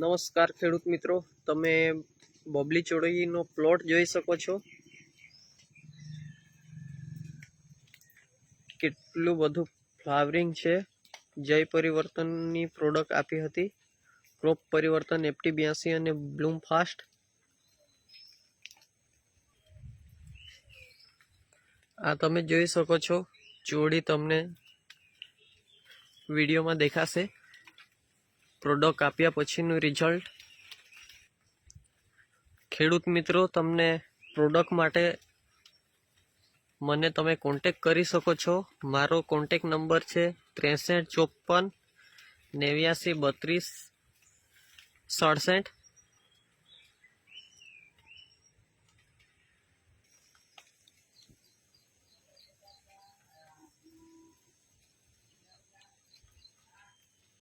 નમસ્કાર ખેડૂત મિત્રો. તમે બબલી ચોળીનો પ્લોટ જોઈ શકો છો. કેટલું બધું ફ્લાવરિંગ છે. જય પરિવર્તનની પ્રોડક્ટ આપી હતી. ક્રોપ પરિવર્તન એફટી બ્યાસી અને બ્લૂમ ફાસ્ટ. આ તમે જોઈ શકો છો. ચોળી તમને વિડીયોમાં દેખાશે. પ્રોડક્ટ આપ્યા પછીનું રિઝલ્ટ ખેડૂત મિત્રો, તમને પ્રોડક્ટ માટે મને તમે કોન્ટેક કરી શકો છો. મારો કોન્ટેક નંબર છે ત્રેસઠ ચોપન નેવ્યાસી બત્રીસ, સડસઠ